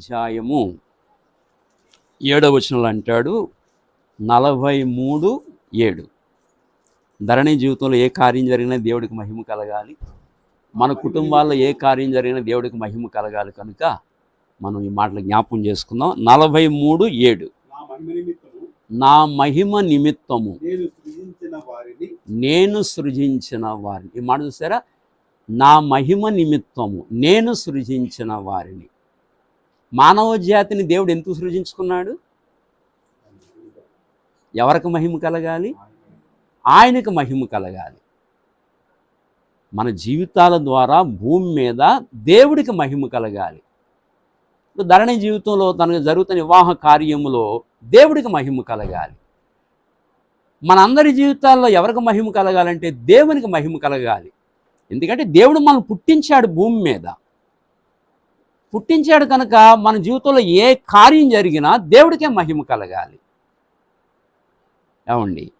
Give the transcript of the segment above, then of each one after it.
అధ్యాయము ఏడవ వచనంలో అంటాడు నలభై మూడు ఏడు. ధరణి జీవితంలో ఏ కార్యం జరిగినా దేవుడికి మహిమ కలగాలి. మన కుటుంబాల్లో ఏ కార్యం జరిగినా దేవుడికి మహిమ కలగాలి కనుక మనం ఈ మాటలు జ్ఞాపం చేసుకుందాం. నలభై మూడు ఏడు. నా మహిమ నిమిత్తము నేను సృజించిన వారిని. ఈ మాట చూసారా? నా మహిమ నిమిత్తము నేను సృజించిన వారిని. మానవ జాతిని దేవుడు ఎందుకు సృజించుకున్నాడు? ఎవరికి మహిమ కలగాలి? ఆయనకు మహిమ కలగాలి. మన జీవితాల ద్వారా భూమి మీద దేవుడికి మహిమ కలగాలి. ధరణి జీవితంలో తనకు జరుగుతున్న వివాహ కార్యములో దేవుడికి మహిమ కలగాలి. మనందరి జీవితాల్లో ఎవరికి మహిమ కలగాలంటే దేవునికి మహిమ కలగాలి. ఎందుకంటే దేవుడు మనం పుట్టించాడు భూమి మీద. పుట్టించాడు కనుక మన జీవితంలో ఏ కార్యం జరిగినా దేవుడికే మహిమ కలగాలి. ఏమండి?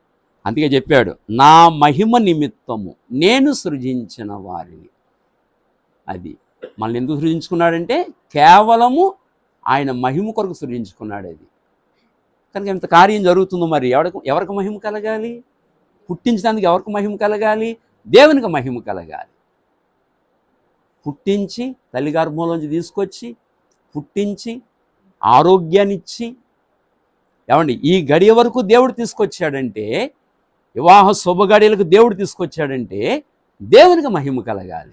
అందుకే చెప్పాడు నా మహిమ నిమిత్తము నేను సృజించిన వారిని. అది మనల్ని ఎందుకు సృజించుకున్నాడంటే కేవలము ఆయన మహిమ కొరకు సృజించుకున్నాడు అది. కనుక ఇంత కార్యం జరుగుతుందో మరి ఎవరికి ఎవరికి మహిమ కలగాలి? పుట్టించడానికి ఎవరికి మహిమ కలగాలి? దేవునికి మహిమ కలగాలి. పుట్టించి తల్లి గర్భంలోంచి తీసుకొచ్చి పుట్టించి ఆరోగ్యాన్నిచ్చి ఏమండి ఈ గడియ వరకు దేవుడు తీసుకొచ్చాడంటే వివాహ శుభగడియలకు దేవుడు తీసుకొచ్చాడంటే దేవునికి మహిమ కలగాలి.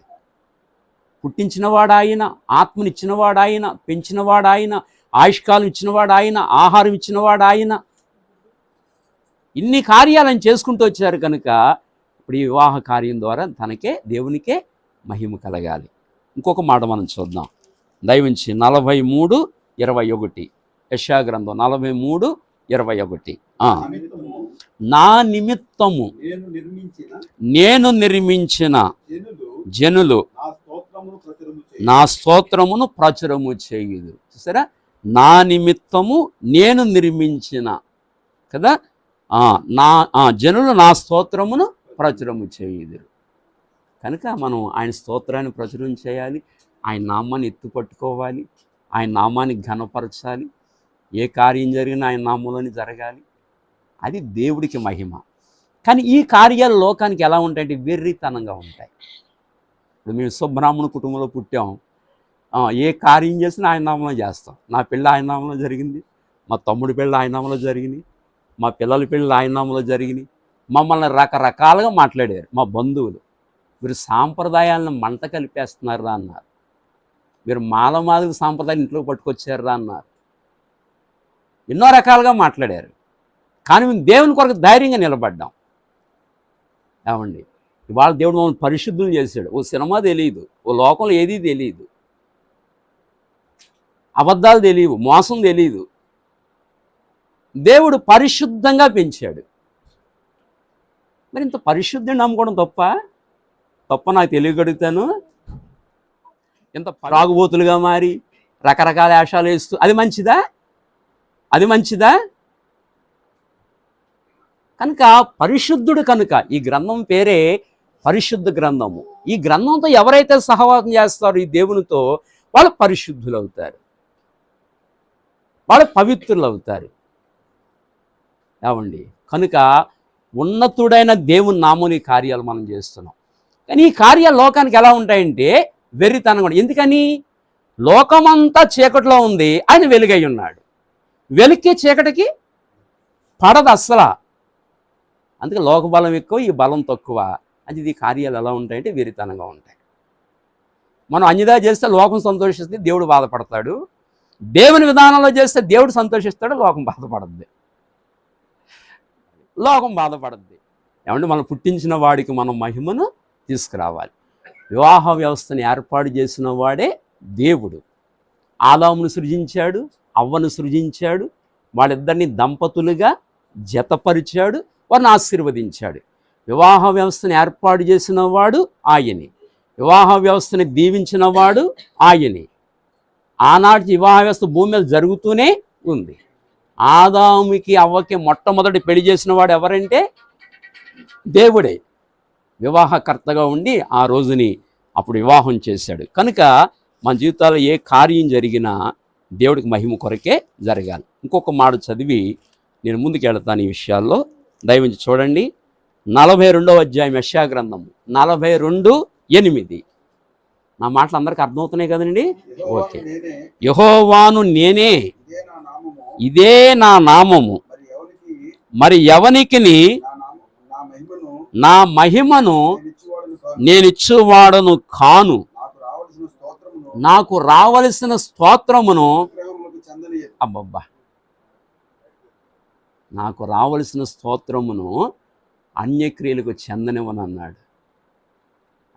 పుట్టించినవాడు ఆయన ఆత్మనిచ్చినవాడు ఆయన పెంచినవాడు ఆయన ఆయుష్కాలం ఇచ్చినవాడు ఆయన ఆహారం ఇచ్చినవాడు ఆయన ఇన్ని కార్యాలను చేసుకుంటూ వచ్చారు కనుక ఇప్పుడు ఈ వివాహ కార్యం ద్వారా తనకే దేవునికే మహిమ కలగాలి. ఇంకొక మాట మనం చూద్దాం. దయవించి నలభై మూడు ఇరవై ఒకటి. యశాగ్రంథం నలభై మూడు ఇరవై ఒకటి. నా నిమిత్తము నేను నిర్మించిన జనులు నా స్తోత్రమును ప్రచురము చేయి చేయుదు చూసారా? నా నిమిత్తము నేను నిర్మించిన కదా? నా జనులు నా స్తోత్రమును ప్రచురము చేయుదురు. కనుక మనం ఆయన స్తోత్రాన్ని ప్రచురం చేయాలి ఆయన నామాన్ని ఎత్తుపట్టుకోవాలి ఆయన నామాన్ని ఘనపరచాలి ఏ కార్యం జరిగినా ఆయన నామంలోనే జరగాలి. అది దేవుడికి మహిమ. కానీ ఈ కార్యాలు లోకానికి ఎలా ఉంటాయంటే వెర్రితనంగా ఉంటాయి. ఇప్పుడు మేము సుబ్రాహ్మణ కుటుంబంలో పుట్టాం. ఏ కార్యం చేసినా ఆయన నామంలో చేస్తాం. నా పెళ్ళి ఆయన నామంలో జరిగింది మా తమ్ముడి పెళ్ళి ఆయన నామంలో జరిగింది మా పిల్లల పెళ్ళి ఆయన నామంలో జరిగినాయి మమ్మల్ని రకరకాలుగా మాట్లాడారు మా బంధువులు. మీరు సాంప్రదాయాలను మంట కలిపేస్తున్నారా అన్నారు. మీరు మాల మాదిరి సాంప్రదాయం ఇంట్లో రా అన్నారు. ఎన్నో రకాలుగా మాట్లాడారు. కానీ మేము దేవుని కొరకు ధైర్యంగా నిలబడ్డాం. ఏమండి? ఇవాళ దేవుడు మమ్మల్ని పరిశుద్ధులు చేశాడు. ఓ సినిమా తెలియదు ఓ లోకంలో ఏదీ తెలియదు అబద్ధాలు తెలియవు మోసం తెలియదు దేవుడు పరిశుద్ధంగా పెంచాడు. మరి ఇంత పరిశుద్ధిని నమ్ముకోవడం తప్ప తప్ప నాకు తెలియగలుగుతాను ఇంత రాగుబోతులుగా మారి రకరకాల వేషాలు వేస్తూ అది మంచిదా? అది మంచిదా? కనుక పరిశుద్ధుడు కనుక ఈ గ్రంథం పేరే పరిశుద్ధ గ్రంథము. ఈ గ్రంథంతో ఎవరైతే సహవాసం చేస్తారో ఈ దేవునితో వాళ్ళు పరిశుద్ధులు అవుతారు వాళ్ళు పవిత్రులు అవుతారు ఏమండి? కనుక ఉన్నతుడైన దేవుని నామని కార్యాలు మనం చేస్తున్నాం. కానీ ఈ కార్యాలు లోకానికి ఎలా ఉంటాయంటే వెర్రితనం కూడా. ఎందుకని? లోకమంతా చీకటిలో ఉంది ఆయన వెలుగై ఉన్నాడు. వెలుక్కి చీకటికి పడదు అస్సలా. అందుకే లోక బలం ఎక్కువ ఈ బలం తక్కువ. అది ఈ కార్యాలు ఎలా ఉంటాయంటే వెరితనంగా ఉంటాయి. మనం అన్యదా చేస్తే లోకం సంతోషిస్తే దేవుడు బాధపడతాడు. దేవుని విధానంలో చేస్తే దేవుడు సంతోషిస్తాడు లోకం బాధపడద్ది. లోకం బాధపడద్ది. ఏమంటే మనం పుట్టించిన వాడికి మనం మహిమను తీసుకురావాలి. వివాహ వ్యవస్థను ఏర్పాటు చేసిన వాడే దేవుడు. ఆదామును సృజించాడు అవ్వను సృజించాడు వాళ్ళిద్దరిని దంపతులుగా జతపరిచాడు వారిని ఆశీర్వదించాడు. వివాహ వ్యవస్థను ఏర్పాటు చేసిన వాడు ఆయనే. వివాహ వ్యవస్థని దీవించిన వాడు ఆయనే. ఆనాటి వివాహ వ్యవస్థ భూమి మీద జరుగుతూనే ఉంది. ఆదాముకి అవ్వకి మొట్టమొదటి పెళ్ళి చేసిన వాడు ఎవరంటే దేవుడే. వివాహకర్తగా ఉండి ఆ రోజుని అప్పుడు వివాహం చేశాడు. కనుక మన జీవితాల్లో ఏ కార్యం జరిగినా దేవుడికి మహిమ కొరకే జరగాలి. ఇంకొక మాట చదివి నేను ముందుకు వెళతాను ఈ విషయాల్లో. దయవించి చూడండి. నలభై రెండవ అధ్యాయం యశా గ్రంథము నలభై రెండు ఎనిమిది. నా మాటలు అందరికీ అర్థమవుతున్నాయి కదండి? ఓకే. యహోవాను నేనే. ఇదే నా నామము. మరి ఎవరికి మరి ఎవనికిని నా నామం నా మహిమను నా మహిమను నేను నేనిచ్చువాడను కాను. నాకు రావలసిన స్తోత్రమును అబ్బబ్బా. నాకు రావలసిన స్తోత్రమును అన్యక్రియలకు చెందనివని అన్నాడు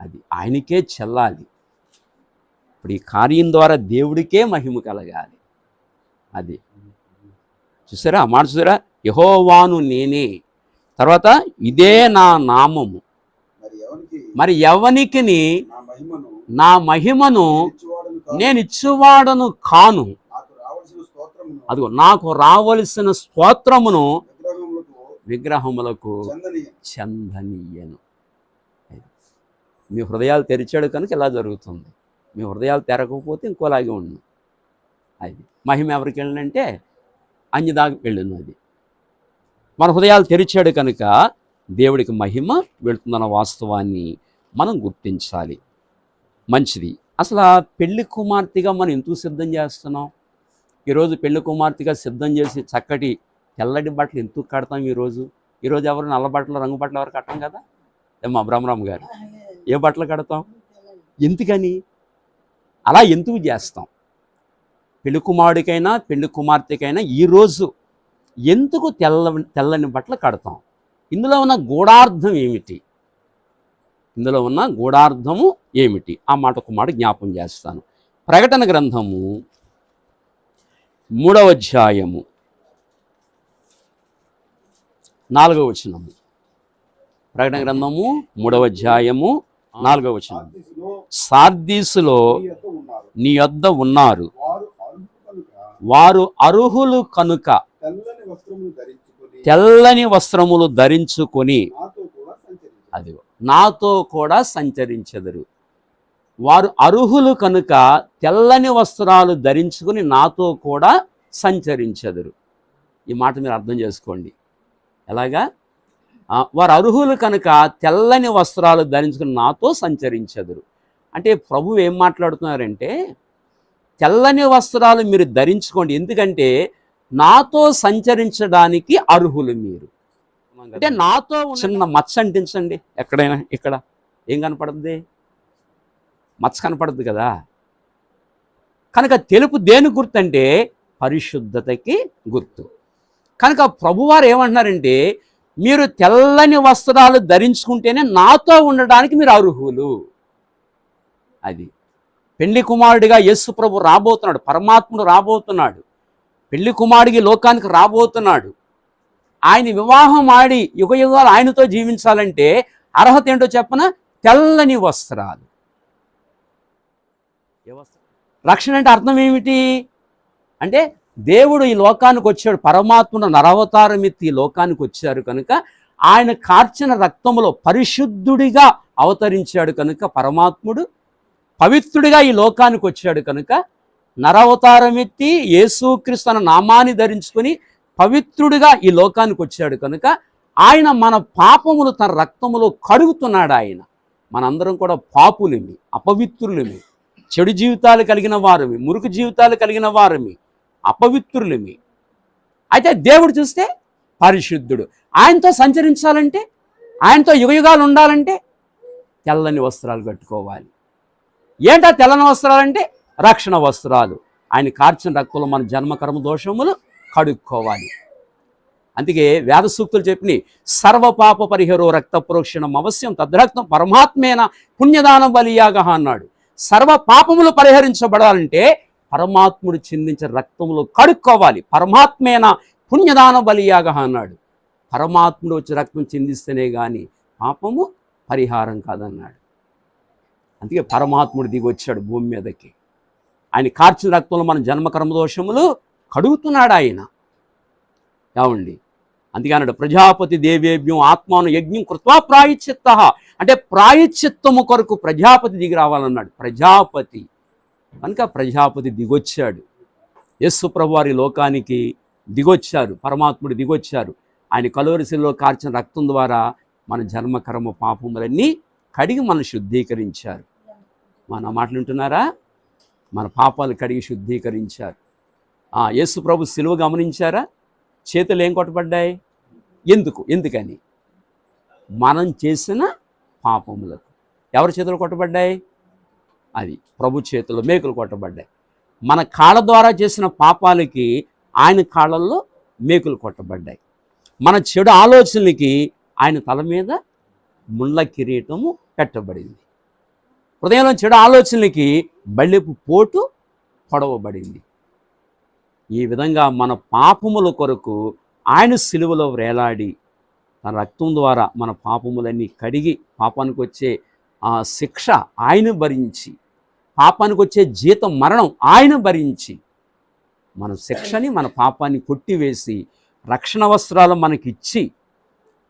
అది ఆయనకే చెల్లాలి. ఇప్పుడు ఈ కార్యం ద్వారా దేవుడికే మహిమ కలగాలి. అది. చూసారా? మాట చూసారా? యహోవాను నేనే. తర్వాత ఇదే నా నామము. మరి ఎవనికిని? నా మహిమను. నేను ఇచ్చేవాడును కాను. అదిగో నాకు రావలసిన స్తోత్రమును విగ్రహములకు విగ్రహములకు చెందని చందనీయను. మీ హృదయాలు తెరిచాడు కనుక ఇలా జరుగుతుంది. మీ హృదయాలు తెరకపోతే ఇంకోలాగే ఉండు. అది మహిమ ఎవరికి వెళ్ళినంటే అన్యదాకా వెళ్ళింది అది మన హృదయాలు తెరిచాడు కనుక దేవుడికి మహిమ వెళుతుందన్న వాస్తవాన్ని మనం గుర్తించాలి. మంచిది. అసలు ఆ పెళ్ళి కుమార్తెగా మనం ఎందుకు సిద్ధం చేస్తున్నాం? ఈరోజు పెళ్ళి కుమార్తెగా సిద్ధం చేసి చక్కటి తెల్లటి బట్టలు ఎందుకు కడతాం ఈరోజు? ఈరోజు ఎవరు నల్ల బట్టలు రంగు బట్టలు ఎవరు కట్టం కదా? ఏమా బ్రహ్మరామ్ గారు. ఏ బట్టలు కడతాం? ఎందుకని? అలా ఎందుకు చేస్తాం? పెళ్ళి కుమారుడికైనా పెళ్ళి కుమార్తెకైనా ఈరోజు ఎందుకు తెల్ల తెల్లని బట్టలు కడతాం? ఇందులో ఉన్న గూఢార్థం ఏమిటి? ఇందులో ఉన్న గూఢార్థము ఏమిటి? ఆ మాట ఒక మాట జ్ఞాపం చేస్తాను. ప్రకటన గ్రంథము మూడవ అధ్యాయము. నాలుగవ వచనము. ప్రకటన గ్రంథము మూడవ అధ్యాయము నాలుగవ వచనము. సార్దీసులో నీ నీ యొద్ద ఉన్నారు. వారు అర్హులు కనుక వారు అర్హులు కనుక తెల్లని వస్త్రములు ధరించుకొని తెల్లని వస్త్రములు ధరించుకొని అది నాతో కూడా సంచరించెదరు. వారు అర్హులు కనుక తెల్లని వస్త్రాలు ధరించుకుని నాతో కూడా సంచరించెదరు. ఈ మాట మీరు అర్థం చేసుకోండి. ఎలాగా? వారు అర్హులు కనుక తెల్లని వస్త్రాలు ధరించుకుని నాతో సంచరించెదరు. అంటే ప్రభు ఏం మాట్లాడుతున్నారంటే తెల్లని వస్త్రాలు మీరు ధరించుకోండి. ఎందుకంటే నాతో సంచరించడానికి అర్హులు మీరు. అంటే నాతో చిన్న మచ్చ అంటించండి. ఎక్కడైనా ఇక్కడ. ఏం కనపడుతుంది? మచ్చ కనపడుతుంది కదా. కనుక తెలుపు దేని గుర్తు అంటే పరిశుద్ధతకి గుర్తు. కనుక ప్రభువారు ఏమంటున్నారంటే మీరు తెల్లని వస్త్రాలు ధరించుకుంటేనే నాతో ఉండడానికి మీరు అర్హులు. అది. పెళ్ళి కుమారుడిగా యేసు ప్రభు రాబోతున్నాడు పరమాత్ముడు రాబోతున్నాడు. పెళ్ళి కుమారుడికి లోకానికి రాబోతున్నాడు. ఆయన వివాహం ఆడి యుగ యుగాలు ఆయనతో జీవించాలంటే అర్హత ఏంటో చెప్పన? తెల్లని వస్త్రాలు. రక్షణ అంటే అర్థం ఏమిటి? అంటే దేవుడు ఈ లోకానికి వచ్చాడు పరమాత్ముడు నరవతారం ఎత్తి ఈ లోకానికి వచ్చారు కనుక ఆయన కార్చిన రక్తములో పరిశుద్ధుడిగా అవతరించాడు కనుక పరమాత్ముడు పవిత్రుడిగా ఈ లోకానికి వచ్చాడు కనుక నరవతారమెత్తి యేసుక్రీస్తు తన నామాన్ని ధరించుకొని పవిత్రుడిగా ఈ లోకానికి వచ్చాడు కనుక ఆయన మన పాపములు తన రక్తములో కడుగుతున్నాడు ఆయన. మనందరం కూడా పాపులమి అపవిత్రులమి చెడు జీవితాలు కలిగిన వారమి మురుకు జీవితాలు కలిగిన వారమి అపవిత్రులమి. అయితే దేవుడు చూస్తే పరిశుద్ధుడు. ఆయనతో సంచరించాలంటే ఆయనతో యుగయుగాలు ఉండాలంటే తెల్లని వస్త్రాలు కట్టుకోవాలి. ఏంటా తెల్లని వస్త్రాలంటే? రక్షణ వస్త్రాలు. ఆయన కార్చిన రక్తంలో మన జన్మకర్మ దోషములు కడుక్కోవాలి. అందుకే వేద సూక్తులు చెప్పిన సర్వపాప పరిహరో రక్త ప్రోక్షణం అవశ్యం తద్రక్తం పరమాత్మేన పుణ్యదానం బలియాగ అన్నాడు. సర్వ పాపములు పరిహరించబడాలంటే పరమాత్ముడు చిందించిన రక్తములో కడుక్కోవాలి. పరమాత్మేన పుణ్యదాన బలియాగ అన్నాడు. పరమాత్ముడు వచ్చి రక్తం చిందిస్తేనే కానీ పాపము పరిహారం కాదన్నాడు. అందుకే పరమాత్ముడు దిగి వచ్చాడు భూమి మీదకి. ఆయన కార్చిన రక్తంలో మన జన్మకర్మ దోషములు కడుగుతున్నాడు ఆయన. ఏమండి? అందుకే అన్నాడు ప్రజాపతి దేవేభ్యం ఆత్మాను యజ్ఞం కృత్వా ప్రాయశ్చిత్త. అంటే ప్రాయశ్చిత్తము కొరకు ప్రజాపతి దిగి రావాలన్నాడు. ప్రజాపతి. కనుక ప్రజాపతి దిగొచ్చాడు. యస్సు ప్రభువారి లోకానికి దిగొచ్చారు. పరమాత్ముడు దిగొచ్చారు. ఆయన కలోరిశిలో కార్చిన రక్తం ద్వారా మన జన్మ కర్మ పాపములన్నీ కడిగి మనం శుద్ధీకరించారు. మన మాటలు వింటున్నారా? మన పాపాలు కడిగి శుద్ధీకరించారు. యేసు ప్రభు సిలువ గమనించారా? చేతులు ఏం కొట్టబడ్డాయి? ఎందుకు? ఎందుకని? మనం చేసిన పాపములకు. ఎవరి చేతులు కొట్టబడ్డాయి? అది ప్రభు చేతులు మేకులు కొట్టబడ్డాయి. మన కాళ్ళ ద్వారా చేసిన పాపాలకి ఆయన కాళ్ళల్లో మేకులు కొట్టబడ్డాయి. మన చెడు ఆలోచనలకి ఆయన తల మీద ముళ్ళ కిరీటము పెట్టబడింది. హృదయంలో చెడు ఆలోచనలకి బళ్ళెపు పోటు పొడవబడింది. ఈ విధంగా మన పాపముల కొరకు ఆయన సిలువలో వేలాడి తన రక్తం ద్వారా మన పాపములన్నీ కడిగి పాపానికి వచ్చే ఆ శిక్ష ఆయన భరించి పాపానికి వచ్చే జీతం మరణం ఆయన భరించి మన శిక్షని మన పాపాన్ని కొట్టివేసి రక్షణ వస్త్రాలు మనకిచ్చి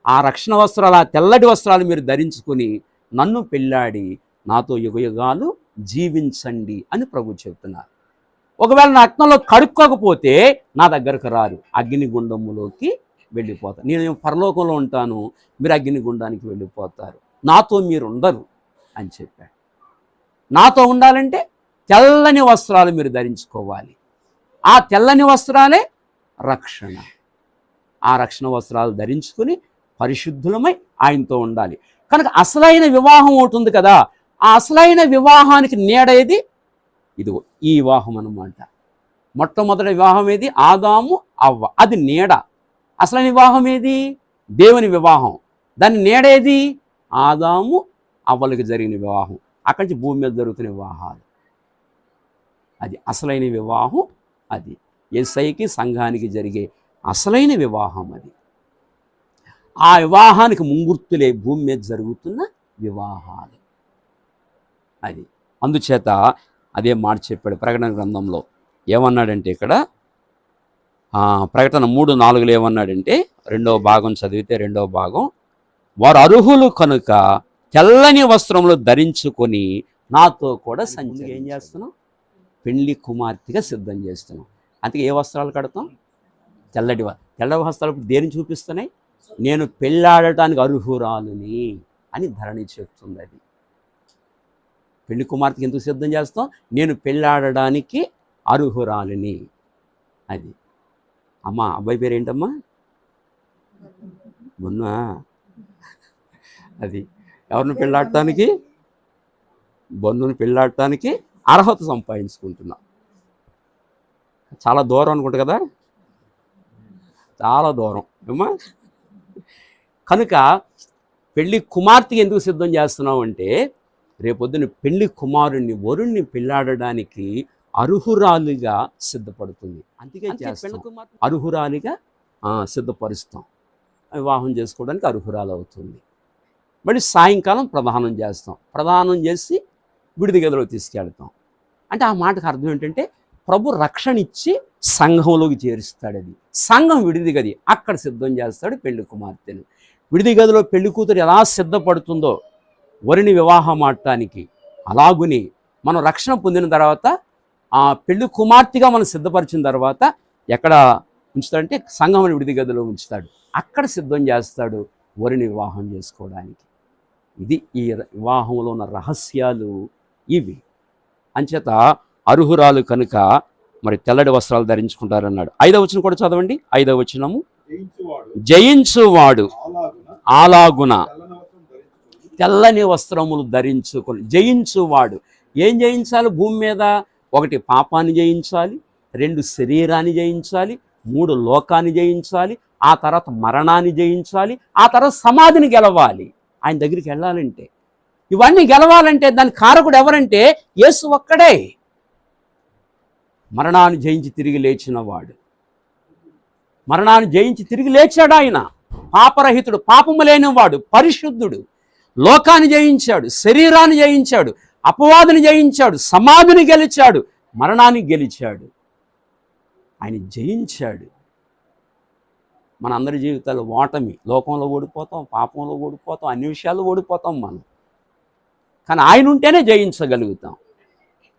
ఆ రక్షణ వస్త్రాలు ఆ తెల్లటి వస్త్రాలు మీరు ధరించుకొని నన్ను పెళ్ళాడి నాతో యుగయుగాలు జీవించండి అని ప్రభు చెబుతున్నారు. ఒకవేళ నా రక్తంలో కడుక్కోకపోతే నా దగ్గరకు రారు. అగ్నిగుండములోకి వెళ్ళిపోతారు. నేను పరలోకంలో ఉంటాను. మీరు అగ్నిగుండానికి వెళ్ళిపోతారు. నాతో మీరు ఉండరు అని చెప్పాడు. నాతో ఉండాలంటే తెల్లని వస్త్రాలు మీరు ధరించుకోవాలి. ఆ తెల్లని వస్త్రాలే రక్షణ. ఆ రక్షణ వస్త్రాలు ధరించుకుని పరిశుద్ధులమై ఆయనతో ఉండాలి. కనుక అసలైన వివాహం ఒకటి ఉంది కదా. ఆ అసలైన వివాహానికి నీడేది? ఇది ఈ వివాహం అన్నమాట. మొట్టమొదటి వివాహం ఏది? ఆదాము అవ్వ. అది నీడ. అసలైన వివాహం ఏది? దేవుని వివాహం. దాని నీడేది? ఆదాము అవ్వలకి జరిగిన వివాహం. అక్కడి నుంచి భూమి మీద జరుగుతున్న వివాహాలు. అది అసలైన వివాహం అది. ఎస్ఐకి సంఘానికి జరిగే అసలైన వివాహం అది. ఆ వివాహానికి ముంగుర్తులే భూమి మీద జరుగుతున్న వివాహాలు. అది. అందుచేత అదే మాట చెప్పాడు ప్రకటన గ్రంథంలో. ఏమన్నాడంటే ఇక్కడ? ప్రకటన మూడు నాలుగులో ఏమన్నాడంటే రెండవ భాగం చదివితే రెండవ భాగం వారు అర్హులు కనుక తెల్లని వస్త్రములు ధరించుకొని నాతో కూడా సంచి ఏం చేస్తున్నాం పెళ్ళి కుమార్తెగా సిద్ధం చేస్తున్నాం. అందుకే ఏ వస్త్రాలు కడతాం? తెల్లటి వ- తెల్ల వస్త్రాలు ఇప్పుడు దేని చూపిస్తున్నాయి? నేను పెళ్ళాడటానికి అర్హురాలుని అని ధరణి చెప్తుంది అది. పెళ్ళి కుమార్తెకి ఎందుకు సిద్ధం చేస్తాం? నేను పెళ్ళాడడానికి అర్హురాలిని. అది. అమ్మా అబ్బాయి పేరు ఏంటమ్మా మొన్న. అది. ఎవరిని పెళ్ళాడటానికి? బంధువుని పెళ్ళాడటానికి అర్హత సంపాదించుకుంటున్నా. చాలా దూరం అనుకుంటా కదా? చాలా దూరం. ఏమా కనుక పెళ్ళి కుమార్తెకి ఎందుకు సిద్ధం చేస్తున్నావు అంటే రేపొద్దున పెళ్ళి కుమారుణ్ణి వరుణ్ణి పెళ్ళాడడానికి అర్హురాలిగా సిద్ధపడుతుంది. అందుకే చేస్తాం. అర్హురాలిగా సిద్ధపరుస్తాం. వివాహం చేసుకోవడానికి అర్హురాలు అవుతుంది మళ్ళీ సాయంకాలం ప్రధానం చేస్తాం. ప్రధానం చేసి విడిది గదిలో తీసుకెళ్తాం. అంటే ఆ మాటకు అర్థం ఏంటంటే ప్రభు రక్షణ ఇచ్చి సంఘంలోకి చేరుస్తాడు అది. సంఘం విడిది గది అక్కడ సిద్ధం చేస్తాడు పెళ్ళి కుమార్తెను విడిది గదిలో పెళ్ళి కూతురు ఎలా సిద్ధపడుతుందో వరిని వివాహం ఆడటానికి అలాగుని మనం రక్షణ పొందిన తర్వాత ఆ పెళ్ళి కుమార్తెగా మనం సిద్ధపరిచిన తర్వాత ఎక్కడ ఉంచుతాడంటే సంఘం విడిది గదిలో ఉంచుతాడు. అక్కడ సిద్ధం చేస్తాడు వరిని వివాహం చేసుకోవడానికి. ఇది ఈ వివాహంలో ఉన్న రహస్యాలు ఇవి. అంచేత అర్హురాలు కనుక మరి తెల్లటి వస్త్రాలు ధరించుకుంటారన్నాడు. ఐదవ వచనం కూడా చదవండి. ఐదవ వచనము. జయించువాడు. అలాగున తెల్లని వస్త్రములు ధరించుకొని జయించువాడు. ఏం జయించాలి? భూమి మీద ఒకటి పాపాన్ని జయించాలి రెండు శరీరాన్ని జయించాలి మూడు లోకాన్ని జయించాలి ఆ తర్వాత మరణాన్ని జయించాలి ఆ తర్వాత సమాధిని గెలవాలి. ఆయన దగ్గరికి వెళ్ళాలంటే. ఇవన్నీ గెలవాలంటే దాని కారకుడు ఎవరంటే యేసు ఒక్కడే. మరణాన్ని జయించి తిరిగి లేచినవాడు. మరణాన్ని జయించి తిరిగి లేచాడు ఆయన. పాపరహితుడు పాపము లేనివాడు పరిశుద్ధుడు. లోకాన్ని జయించాడు శరీరాన్ని జయించాడు అపవాదుని జయించాడు సమాధిని గెలిచాడు మరణాన్ని గెలిచాడు. ఆయన జయించాడు. మన అందరి జీవితాలు ఓటమి లోకంలో ఓడిపోతాం పాపంలో ఓడిపోతాం అన్ని విషయాలు ఓడిపోతాం మనం. కానీ ఆయన ఉంటేనే జయించగలుగుతాం.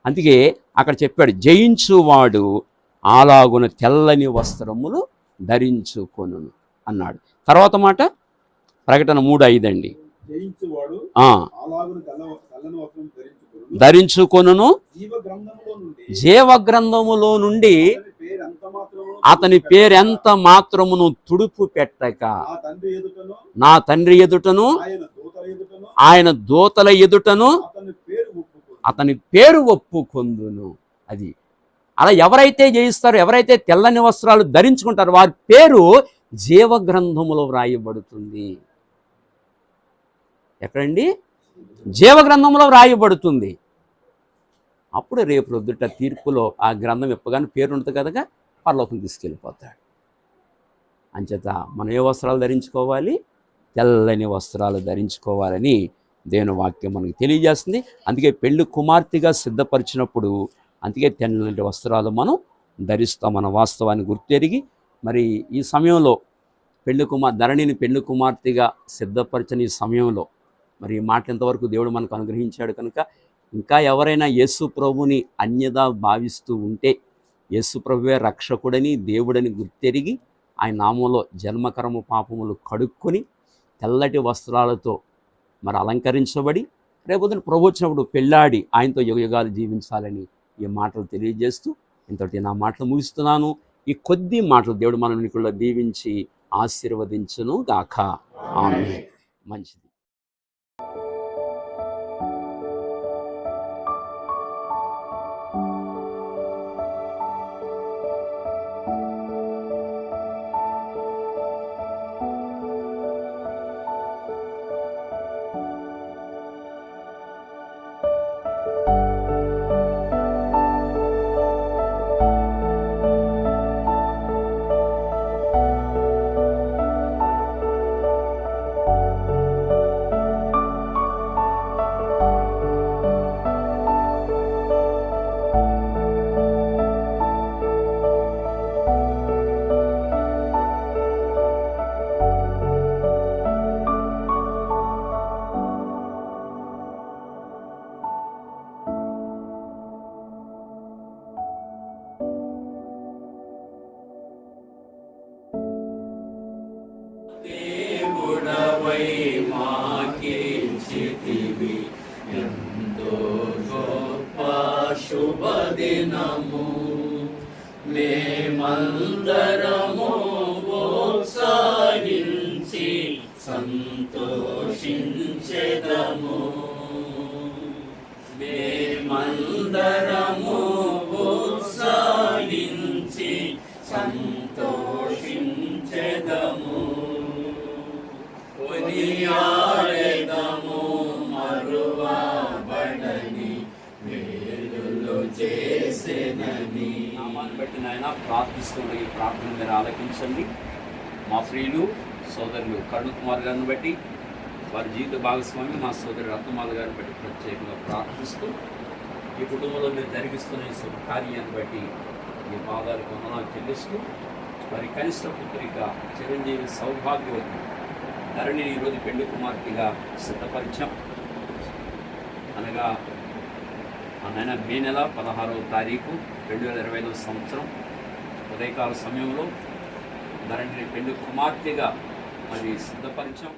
అందుకే అక్కడ చెప్పాడు జయించువాడు అలాగున తెల్లని వస్త్రములు ధరించుకొను అన్నాడు. తర్వాత మాట ప్రకటన మూడు ఐదండి. ధరించుకును జీవ గ్రంథములో నుండి అతని పేరెంత మాత్రమును తుడుపు పెట్టక. నా తండ్రి ఎదుటను ఆయన దూతల ఎదుటను ఆయన దూతల ఎదుటను అతని పేరు ఒప్పుకో అతని పేరు ఒప్పుకొందును. అది. అలా ఎవరైతే జయిస్తారో ఎవరైతే తెల్లని వస్త్రాలు ధరించుకుంటారో వారి పేరు జీవ గ్రంథములో వ్రాయబడుతుంది. ఎక్కడండి? జీవ గ్రంథంలో వ్రాయబడుతుంది. అప్పుడు రేపు రొద్దుట తీర్పులో ఆ గ్రంథం ఇప్పగానే పేరు ఉంటుంది కనుక పరలోకం తీసుకెళ్ళిపోతాడు. అంచేత మనం ఏ వస్త్రాలు ధరించుకోవాలి? తెల్లని వస్త్రాలు ధరించుకోవాలని దేవుని వాక్యం మనకు తెలియజేస్తుంది. అందుకే పెళ్ళి కుమార్తెగా సిద్ధపరిచినప్పుడు అందుకే తెల్లటి వస్త్రాలు మనం ధరిస్తాం మన వాస్తవాన్ని గుర్తెరిగి మరి ఈ సమయంలో పెళ్ళి కుమార్ ధరణిని పెళ్ళి కుమార్తెగా సిద్ధపరిచిన ఈ సమయంలో మరి ఈ మాట ఎంతవరకు దేవుడు మనకు అనుగ్రహించాడు కనుక ఇంకా ఎవరైనా యేసు ప్రభుని అన్యదా భావిస్తూ ఉంటే యేసు ప్రభువే రక్షకుడని దేవుడని గుర్తెరిగి ఆయన నామంలో జన్మకరము పాపములు కడుక్కొని తెల్లటి వస్త్రాలతో మరి అలంకరించబడి రేపొద్దున ప్రభు వచ్చినప్పుడు పెళ్ళాడి ఆయనతో యుగయుగాలు జీవించాలని ఈ మాటలు తెలియజేస్తూ ఇంతటి నా మాటలు ముగిస్తున్నాను. ఈ కొద్ది మాటలు దేవుడు మన నికుల్లో దీవించి ఆశీర్వదించును గాక ఆమె మంచిది. सुन्दर నాయన ప్రార్థిస్తున్న ఈ ప్రార్థన మీరు ఆలకించండి. మా ఫ్రీలు సోదరులు కరుణ్ కుమార్ గారిని బట్టి వారి జీవిత భాగస్వామి మా సోదరి రత్నమాల గారిని బట్టి ప్రత్యేకంగా ప్రార్థిస్తూ ఈ కుటుంబంలో మీరు జరిగిస్తున్న ఈ బట్టి మీ పాదాలు వందనాలు చెల్లిస్తూ వారి కనిష్ట పుత్రిక చిరంజీవి సౌభాగ్యవతి ధరణి ఈరోజు పెళ్ళి కుమార్తెగా సిద్ధపరిచాం. అనగా ఆ నెల మే నెల పదహారవ తారీఖు రెండు వేల ఇరవై ఐదవ సంవత్సరం. ఉదయకాల సమయంలో ధరణిని పెళ్ళి కుమార్తెగా మరి సిద్ధపరిచాం.